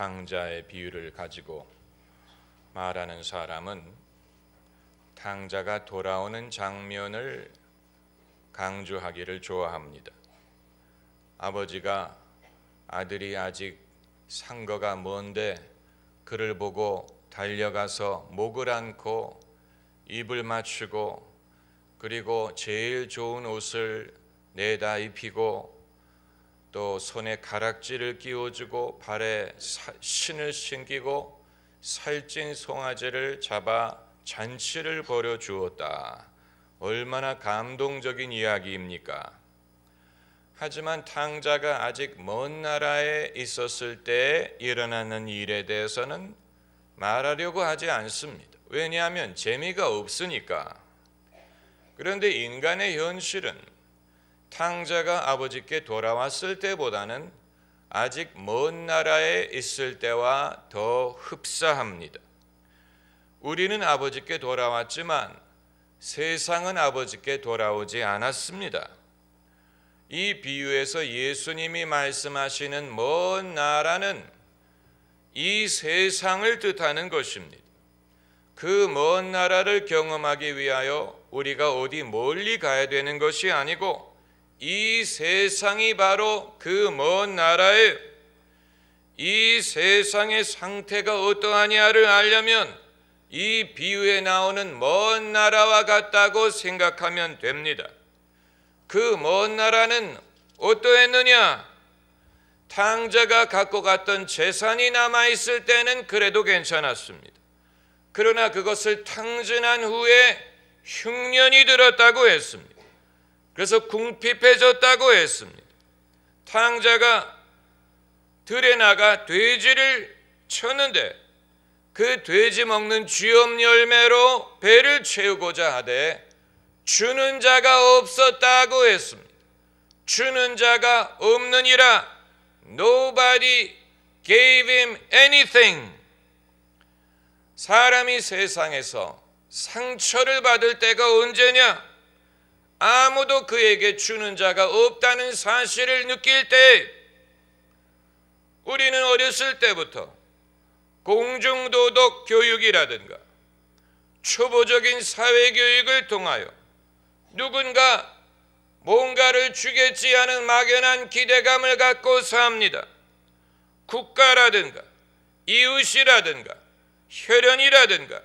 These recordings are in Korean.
탕자의 비유를 가지고 말하는 사람은 탕자가 돌아오는 장면을 강조하기를 좋아합니다. 아버지가 아들이 아직 상거가 먼데 그를 보고 달려가서 목을 안고 입을 맞추고 그리고 제일 좋은 옷을 내다 입히고 또 손에 가락지를 끼워주고 발에 신을 신기고 살찐 송아지를 잡아 잔치를 벌여 주었다. 얼마나 감동적인 이야기입니까? 하지만 탕자가 아직 먼 나라에 있었을 때 일어나는 일에 대해서는 말하려고 하지 않습니다. 왜냐하면 재미가 없으니까. 그런데 인간의 현실은 탕자가 아버지께 돌아왔을 때보다는 아직 먼 나라에 있을 때와 더 흡사합니다. 우리는 아버지께 돌아왔지만 세상은 아버지께 돌아오지 않았습니다. 이 비유에서 예수님이 말씀하시는 먼 나라는 이 세상을 뜻하는 것입니다. 그 먼 나라를 경험하기 위하여 우리가 어디 멀리 가야 되는 것이 아니고 이 세상이 바로 그 먼 나라에 이 세상의 상태가 어떠하냐를 알려면 이 비유에 나오는 먼 나라와 같다고 생각하면 됩니다. 그 먼 나라는 어떠했느냐? 탕자가 갖고 갔던 재산이 남아 있을 때는 그래도 괜찮았습니다. 그러나 그것을 탕진한 후에 흉년이 들었다고 했습니다. 그래서 궁핍해졌다고 했습니다. 탕자가 들에 나가 돼지를 쳤는데 그 돼지 먹는 쥐엄 열매로 배를 채우고자 하되 주는 자가 없었다고 했습니다. 주는 자가 없느니라 nobody gave him anything. 사람이 세상에서 상처를 받을 때가 언제냐? 아무도 그에게 주는 자가 없다는 사실을 느낄 때 우리는 어렸을 때부터 공중도덕 교육이라든가 초보적인 사회교육을 통하여 누군가 뭔가를 주겠지 하는 막연한 기대감을 갖고 삽니다. 국가라든가 이웃이라든가 혈연이라든가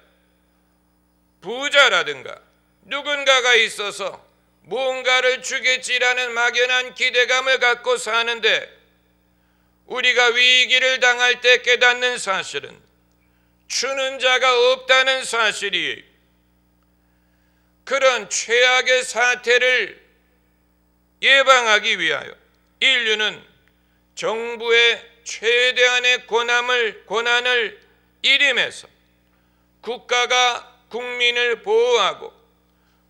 부자라든가 누군가가 있어서 무언가를 주겠지라는 막연한 기대감을 갖고 사는데 우리가 위기를 당할 때 깨닫는 사실은 주는 자가 없다는 사실이 그런 최악의 사태를 예방하기 위하여 인류는 정부의 최대한의 권한을 권한을 일임해서 국가가 국민을 보호하고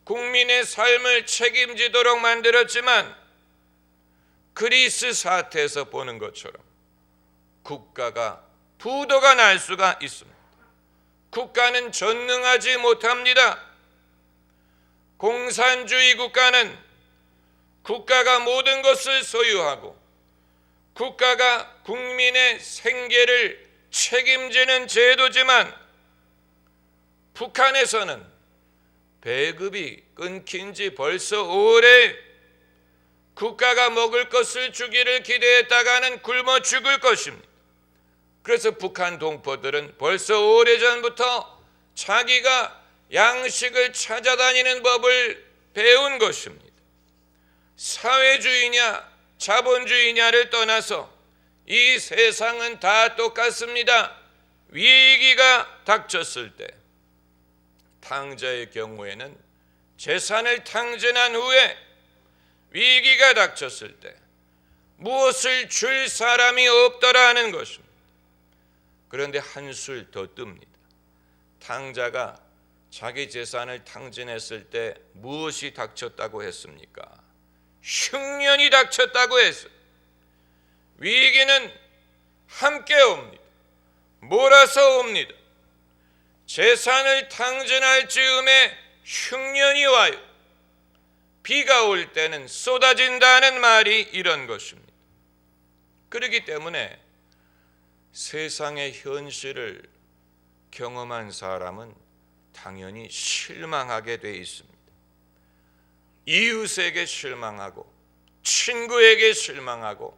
국민의 삶을 책임지도록 만들었지만 그리스 사태에서 보는 것처럼 국가가 부도가 날 수가 있습니다. 국가는 전능하지 못합니다. 공산주의 국가는 국가가 모든 것을 소유하고 국가가 국민의 생계를 책임지는 제도지만 북한에서는 배급이 끊긴 지 벌써 오래 국가가 먹을 것을 주기를 기대했다가는 굶어 죽을 것입니다. 그래서 북한 동포들은 벌써 오래전부터 자기가 양식을 찾아다니는 법을 배운 것입니다. 사회주의냐 자본주의냐를 떠나서 이 세상은 다 똑같습니다. 위기가 닥쳤을 때 탕자의 경우에는 재산을 탕진한 후에 위기가 닥쳤을 때 무엇을 줄 사람이 없더라 하는 것입니다. 그런데 한술 더 뜹니다. 탕자가 자기 재산을 탕진했을 때 무엇이 닥쳤다고 했습니까? 흉년이 닥쳤다고 했어요. 위기는 함께 옵니다. 몰아서 옵니다. 재산을 탕진할 즈음에 흉년이 와요. 비가 올 때는 쏟아진다는 말이 이런 것입니다. 그렇기 때문에 세상의 현실을 경험한 사람은 당연히 실망하게 돼 있습니다. 이웃에게 실망하고 친구에게 실망하고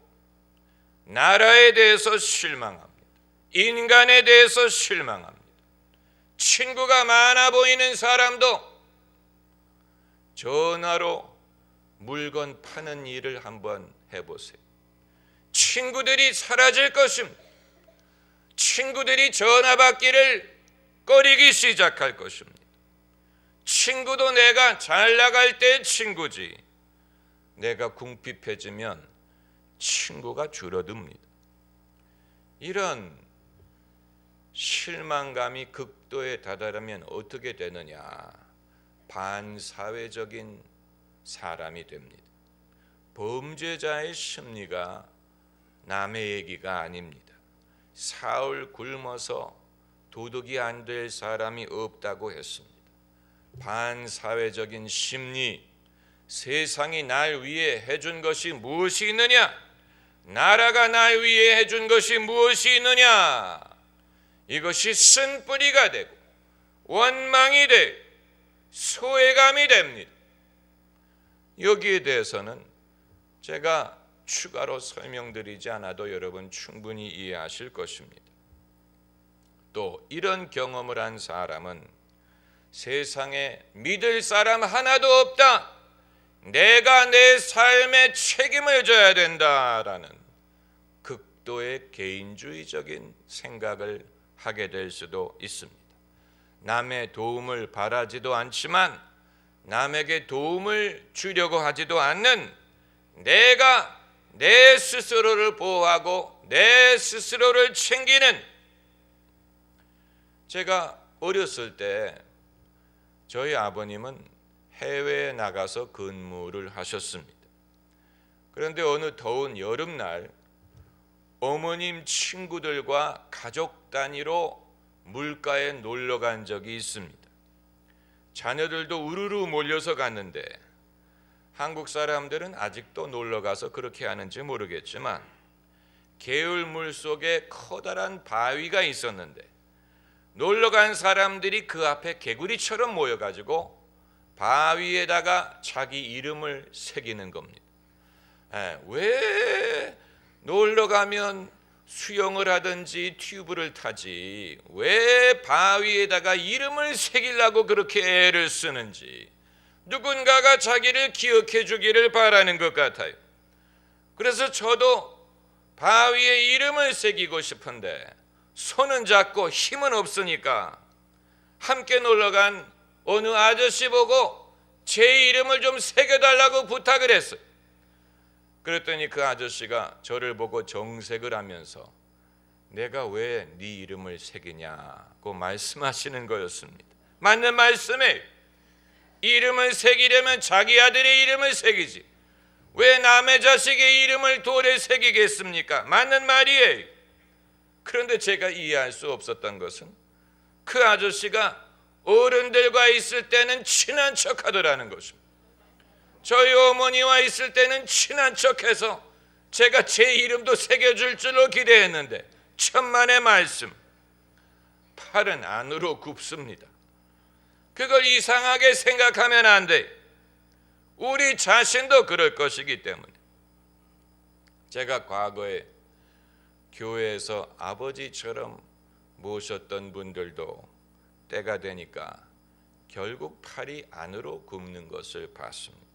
나라에 대해서 실망합니다. 인간에 대해서 실망합니다. 친구가 많아 보이는 사람도 전화로 물건 파는 일을 한번 해보세요. 친구들이 사라질 것입니다. 친구들이 전화 받기를 꺼리기 시작할 것입니다. 친구도 내가 잘 나갈 때 친구지. 내가 궁핍해지면 친구가 줄어듭니다. 이런 실망감이 극 도에 다다르면 어떻게 되느냐? 반사회적인 사람이 됩니다. 범죄자의 심리가 남의 얘기가 아닙니다. 사흘 굶어서 도둑이 안 될 사람이 없다고 했습니다. 반사회적인 심리, 세상이 날 위해 해준 것이 무엇이 있느냐? 나라가 날 위해 해준 것이 무엇이 있느냐? 이것이 쓴뿌리가 되고 원망이 되 소외감이 됩니다. 여기에 대해서는 제가 추가로 설명드리지 않아도 여러분 충분히 이해하실 것입니다. 또 이런 경험을 한 사람은 세상에 믿을 사람 하나도 없다. 내가 내 삶에 책임을 져야 된다라는 극도의 개인주의적인 생각을 하게 될 수도 있습니다. 남의 도움을 바라지도 않지만 남에게 도움을 주려고 하지도 않는 내가 내 스스로를 보호하고 내 스스로를 챙기는 제가 어렸을 때 저희 아버님은 해외에 나가서 근무를 하셨습니다. 그런데 어느 더운 여름날 어머님 친구들과 가족 단위로 물가에 놀러 간 적이 있습니다. 자녀들도 우르르 몰려서 갔는데 한국 사람들은 아직도 놀러 가서 그렇게 하는지 모르겠지만 개울물 속에 커다란 바위가 있었는데 놀러 간 사람들이 그 앞에 개구리처럼 모여 가지고 바위에다가 자기 이름을 새기는 겁니다. 에, 왜 놀러 가면 수영을 하든지 튜브를 타지 왜 바위에다가 이름을 새기려고 그렇게 애를 쓰는지 누군가가 자기를 기억해 주기를 바라는 것 같아요. 그래서 저도 바위에 이름을 새기고 싶은데 손은 잡고 힘은 없으니까 함께 놀러 간 어느 아저씨 보고 제 이름을 좀 새겨달라고 부탁을 했어요. 그랬더니 그 아저씨가 저를 보고 정색을 하면서 내가 왜 네 이름을 새기냐고 말씀하시는 거였습니다. 맞는 말씀에 이름을 새기려면 자기 아들의 이름을 새기지. 왜 남의 자식의 이름을 돌에 새기겠습니까? 맞는 말이에요. 그런데 제가 이해할 수 없었던 것은 그 아저씨가 어른들과 있을 때는 친한 척 하더라는 것입니다. 저희 어머니와 있을 때는 친한 척해서 제가 제 이름도 새겨줄 줄로 기대했는데 천만의 말씀 팔은 안으로 굽습니다. 그걸 이상하게 생각하면 안 돼. 우리 자신도 그럴 것이기 때문에 제가 과거에 교회에서 아버지처럼 모셨던 분들도 때가 되니까 결국 팔이 안으로 굽는 것을 봤습니다.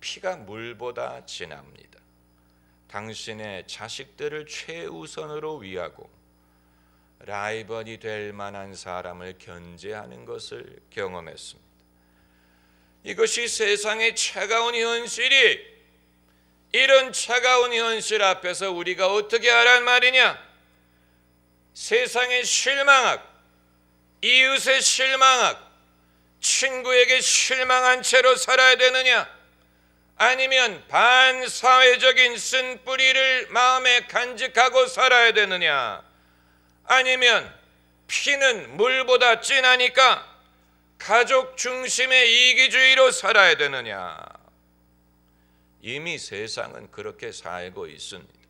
피가 물보다 진합니다. 당신의 자식들을 최우선으로 위하고 라이벌이 될 만한 사람을 견제하는 것을 경험했습니다. 이것이 세상의 차가운 현실이 이런 차가운 현실 앞에서 우리가 어떻게 하란 말이냐? 세상의 실망하고 이웃의 실망하고 친구에게 실망한 채로 살아야 되느냐? 아니면 반사회적인 쓴뿌리를 마음에 간직하고 살아야 되느냐? 아니면 피는 물보다 진하니까 가족 중심의 이기주의로 살아야 되느냐? 이미 세상은 그렇게 살고 있습니다.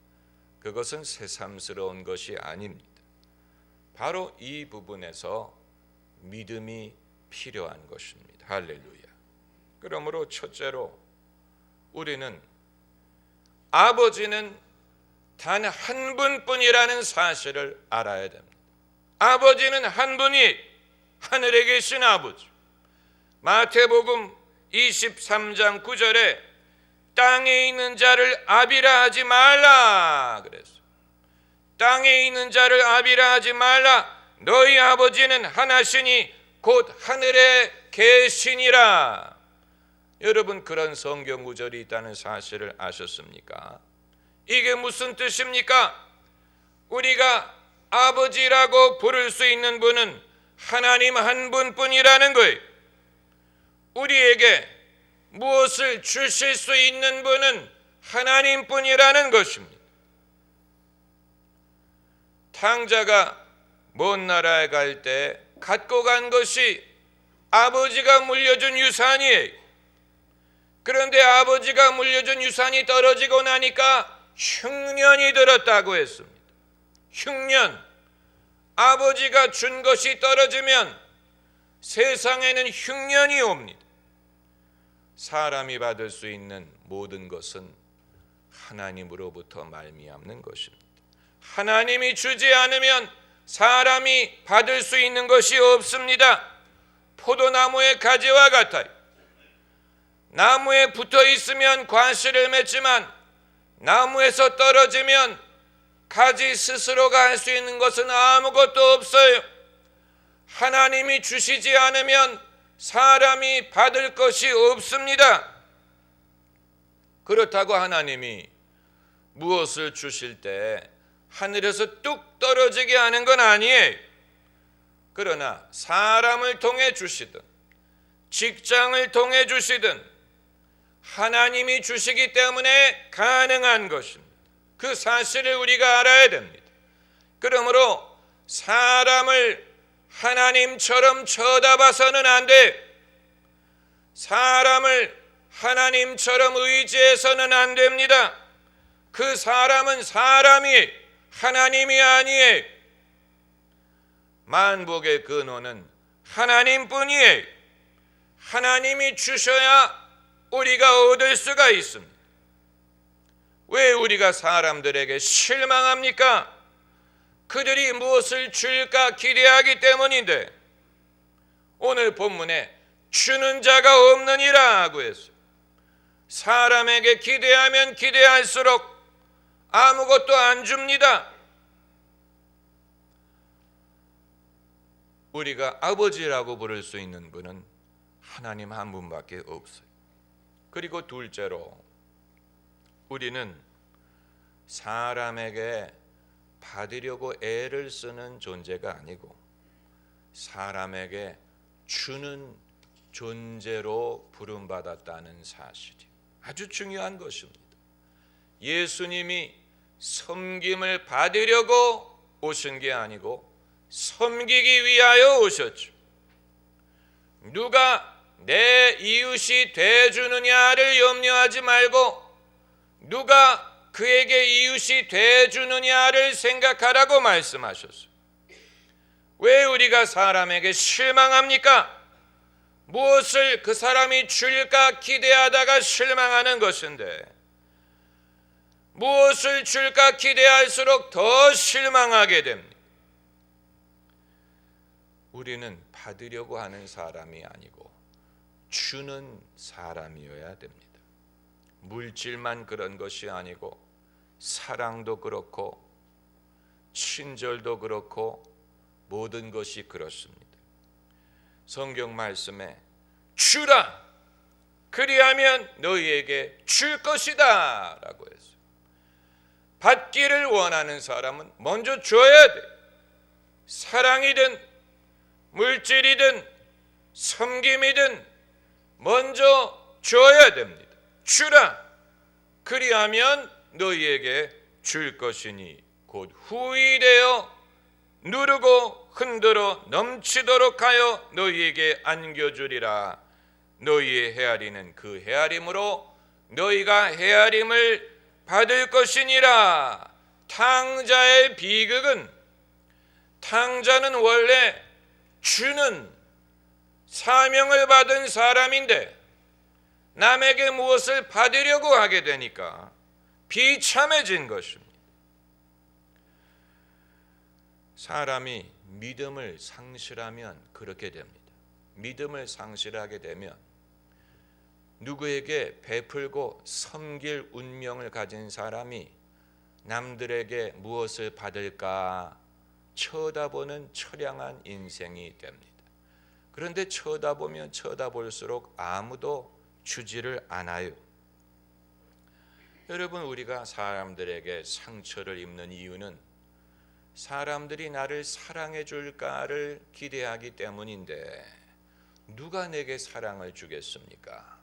그것은 새삼스러운 것이 아닙니다. 바로 이 부분에서 믿음이 필요한 것입니다. 할렐루야. 그러므로 첫째로 우리는 아버지는 단 한 분뿐이라는 사실을 알아야 됩니다. 아버지는 한 분이 하늘에 계신 아버지. 마태복음 23장 9절에 땅에 있는 자를 아비라 하지 말라 그랬어. 땅에 있는 자를 아비라 하지 말라. 너희 아버지는 하나시니 곧 하늘에 계시니라. 여러분 그런 성경 구절이 있다는 사실을 아셨습니까? 이게 무슨 뜻입니까? 우리가 아버지라고 부를 수 있는 분은 하나님 한 분뿐이라는 거예요. 우리에게 무엇을 주실 수 있는 분은 하나님뿐이라는 것입니다. 탕자가 먼 나라에 갈 때 갖고 간 것이 아버지가 물려준 유산이에요. 그런데 아버지가 물려준 유산이 떨어지고 나니까 흉년이 들었다고 했습니다. 흉년. 아버지가 준 것이 떨어지면 세상에는 흉년이 옵니다. 사람이 받을 수 있는 모든 것은 하나님으로부터 말미암는 것입니다. 하나님이 주지 않으면 사람이 받을 수 있는 것이 없습니다. 포도나무의 가지와 같아요. 나무에 붙어 있으면 과실을 맺지만 나무에서 떨어지면 가지 스스로가 할 수 있는 것은 아무것도 없어요. 하나님이 주시지 않으면 사람이 받을 것이 없습니다. 그렇다고 하나님이 무엇을 주실 때 하늘에서 뚝 떨어지게 하는 건 아니에요. 그러나 사람을 통해 주시든 직장을 통해 주시든 하나님이 주시기 때문에 가능한 것입니다. 그 사실을 우리가 알아야 됩니다. 그러므로 사람을 하나님처럼 쳐다봐서는 안 돼. 사람을 하나님처럼 의지해서는 안 됩니다. 그 사람은 사람이 하나님이 아니에요. 만복의 근원은 하나님뿐이에요. 하나님이 주셔야 우리가 얻을 수가 있습니다. 왜 우리가 사람들에게 실망합니까? 그들이 무엇을 줄까 기대하기 때문인데 오늘 본문에 주는 자가 없느니라고 했어요. 사람에게 기대하면 기대할수록 아무것도 안 줍니다. 우리가 아버지라고 부를 수 있는 분은 하나님 한 분밖에 없어요. 그리고 둘째로 우리는 사람에게 받으려고 애를 쓰는 존재가 아니고 사람에게 주는 존재로 부름받았다는 사실이 아주 중요한 것입니다. 예수님이 섬김을 받으려고 오신 게 아니고 섬기기 위하여 오셨죠. 누가 내 이웃이 돼주느냐를 염려하지 말고 누가 그에게 이웃이 돼주느냐를 생각하라고 말씀하셨어요. 왜 우리가 사람에게 실망합니까? 무엇을 그 사람이 줄까 기대하다가 실망하는 것인데 무엇을 줄까 기대할수록 더 실망하게 됩니다. 우리는 받으려고 하는 사람이 아니고 주는 사람이어야 됩니다. 물질만 그런 것이 아니고 사랑도 그렇고 친절도 그렇고 모든 것이 그렇습니다. 성경 말씀에 주라 그리하면 너희에게 줄 것이다라고 했어요. 받기를 원하는 사람은 먼저 줘야 돼. 사랑이든 물질이든 섬김이든 먼저 줘야 됩니다. 주라. 그리하면 너희에게 줄 것이니 곧 후이되어 누르고 흔들어 넘치도록 하여 너희에게 안겨주리라. 너희의 헤아리는 그 헤아림으로 너희가 헤아림을 받을 것이니라. 탕자의 비극은 탕자는 원래 주는 사명을 받은 사람인데 남에게 무엇을 받으려고 하게 되니까 비참해진 것입니다. 사람이 믿음을 상실하면 그렇게 됩니다. 믿음을 상실하게 되면 누구에게 베풀고 섬길 운명을 가진 사람이 남들에게 무엇을 받을까 쳐다보는 처량한 인생이 됩니다. 그런데 쳐다보면 쳐다볼수록 아무도 주지를 않아요. 여러분 우리가 사람들에게 상처를 입는 이유는 사람들이 나를 사랑해 줄까를 기대하기 때문인데 누가 내게 사랑을 주겠습니까?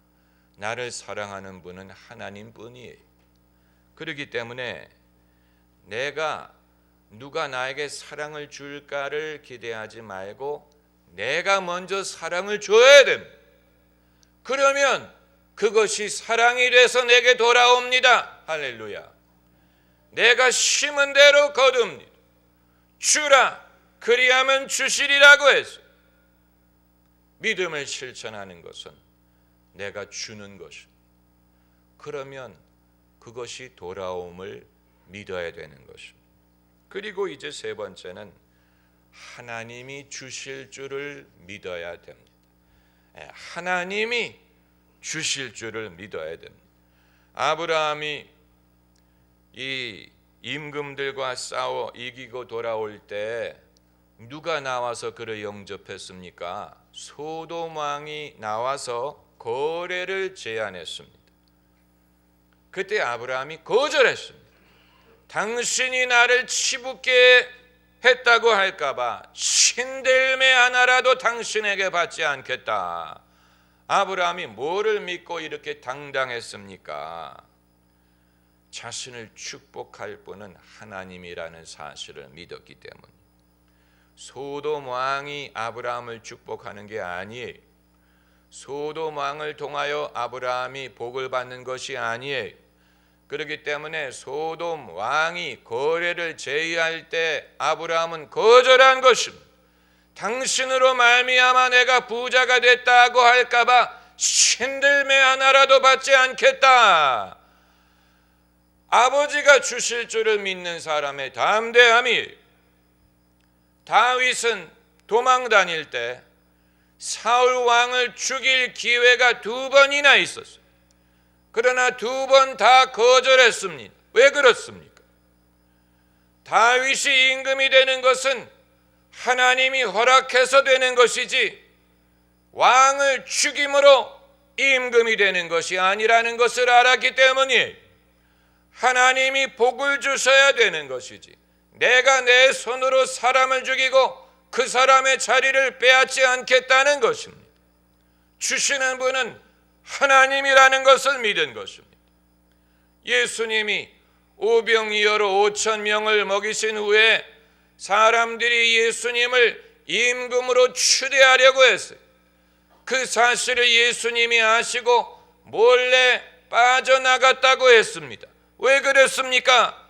나를 사랑하는 분은 하나님 뿐이에요. 그렇기 때문에 내가 누가 나에게 사랑을 줄까를 기대하지 말고 내가 먼저 사랑을 줘야 됩니다. 그러면 그것이 사랑이 돼서 내게 돌아옵니다. 할렐루야. 내가 심은 대로 거둡니다. 주라 그리하면 주시리라고 했어요. 믿음을 실천하는 것은 내가 주는 것입니다. 그러면 그것이 돌아옴을 믿어야 되는 것입니다. 그리고 이제 세 번째는 하나님이 주실 줄을 믿어야 됩니다. 예, 하나님이 주실 줄을 믿어야 됩니다. 아브라함이 이 임금들과 싸워 이기고 돌아올 때 누가 나와서 그를 영접했습니까? 소돔 왕이 나와서 거래를 제안했습니다. 그때 아브라함이 거절했습니다. 당신이 나를 치붙게 했다고 할까봐 신들매 하나라도 당신에게 받지 않겠다. 아브라함이 뭐를 믿고 이렇게 당당했습니까? 자신을 축복할 분은 하나님이라는 사실을 믿었기 때문. 소돔 왕이 아브라함을 축복하는 게 아니에요. 소돔 왕을 통하여 아브라함이 복을 받는 것이 아니에요. 그렇기 때문에 소돔 왕이 거래를 제의할 때 아브라함은 거절한 것입니다. 당신으로 말미암아 내가 부자가 됐다고 할까봐 신들매 하나라도 받지 않겠다. 아버지가 주실 줄을 믿는 사람의 담대함이 다윗은 도망 다닐 때 사울 왕을 죽일 기회가 두 번이나 있었어요. 그러나 두 번 다 거절했습니다. 왜 그렇습니까? 다윗이 임금이 되는 것은 하나님이 허락해서 되는 것이지 왕을 죽임으로 임금이 되는 것이 아니라는 것을 알았기 때문이에요. 하나님이 복을 주셔야 되는 것이지 내가 내 손으로 사람을 죽이고 그 사람의 자리를 빼앗지 않겠다는 것입니다. 주시는 분은 하나님이라는 것을 믿은 것입니다. 예수님이 오병이어로 오천 명을 먹이신 후에 사람들이 예수님을 임금으로 추대하려고 했어요. 그 사실을 예수님이 아시고 몰래 빠져나갔다고 했습니다. 왜 그랬습니까?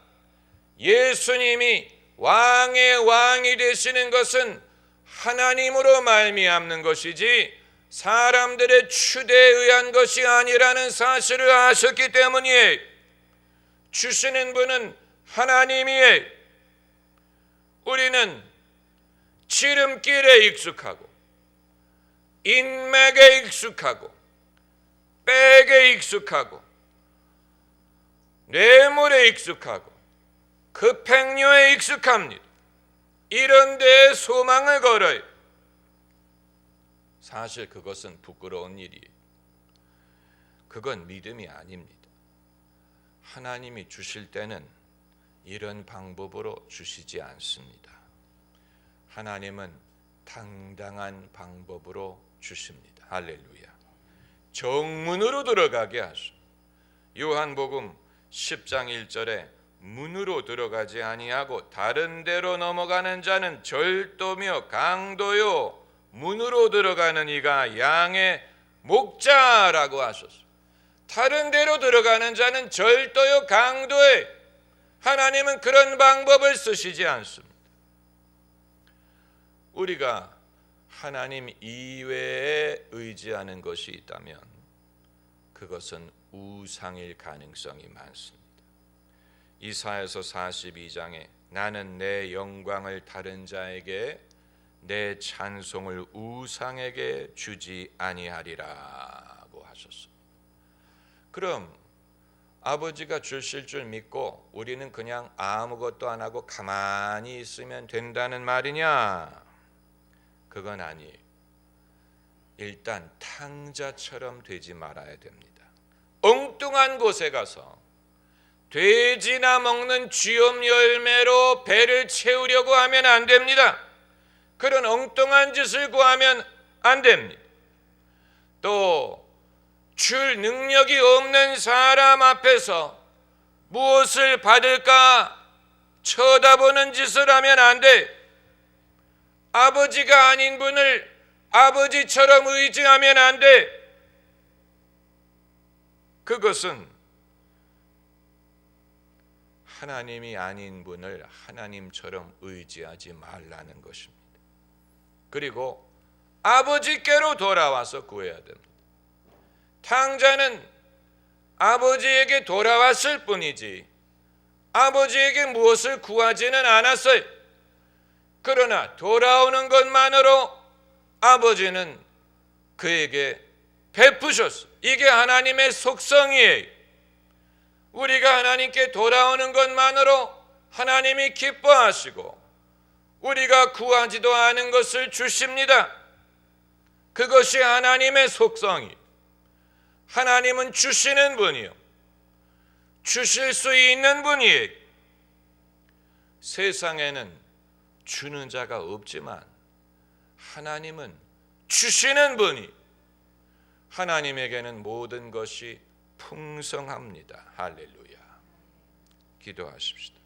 예수님이 왕의 왕이 되시는 것은 하나님으로 말미암는 것이지 사람들의 추대에 의한 것이 아니라는 사실을 아셨기 때문이에요. 주시는 분은 하나님이에요. 우리는 지름길에 익숙하고 인맥에 익숙하고 백에 익숙하고 뇌물에 익숙하고 급행료에 익숙합니다. 이런 데에 소망을 걸어요. 사실 그것은 부끄러운 일이에요. 그건 믿음이 아닙니다. 하나님이 주실 때는 이런 방법으로 주시지 않습니다. 하나님은 당당한 방법으로 주십니다. 할렐루야. 정문으로 들어가게 하소. 요한복음 10장 1절에 문으로 들어가지 아니하고 다른 데로 넘어가는 자는 절도며 강도요 문으로 들어가는 이가 양의 목자라고 하셨어. 다른 데로 들어가는 자는 절도요 강도에 하나님은 그런 방법을 쓰시지 않습니다. 우리가 하나님 이외에 의지하는 것이 있다면 그것은 우상일 가능성이 많습니다. 이사에서 42장에 나는 내 영광을 다른 자에게 내 찬송을 우상에게 주지 아니하리라고 하셨습니다. 그럼 아버지가 주실 줄 믿고 우리는 그냥 아무것도 안 하고 가만히 있으면 된다는 말이냐? 그건 아니에요. 일단 탕자처럼 되지 말아야 됩니다. 엉뚱한 곳에 가서 돼지나 먹는 쥐염 열매로 배를 채우려고 하면 안 됩니다. 그런 엉뚱한 짓을 구하면 안 됩니다. 또 줄 능력이 없는 사람 앞에서 무엇을 받을까 쳐다보는 짓을 하면 안 돼. 아버지가 아닌 분을 아버지처럼 의지하면 안 돼. 그것은 하나님이 아닌 분을 하나님처럼 의지하지 말라는 것입니다. 그리고 아버지께로 돌아와서 구해야 됩니다. 탕자는 아버지에게 돌아왔을 뿐이지 아버지에게 무엇을 구하지는 않았어요. 그러나 돌아오는 것만으로 아버지는 그에게 베푸셨어. 이게 하나님의 속성이에요. 우리가 하나님께 돌아오는 것만으로 하나님이 기뻐하시고 우리가 구하지도 않은 것을 주십니다. 그것이 하나님의 속성이. 하나님은 주시는 분이요. 주실 수 있는 분이에요. 세상에는 주는 자가 없지만 하나님은 주시는 분이 하나님에게는 모든 것이 풍성합니다. 할렐루야. 기도하십시다.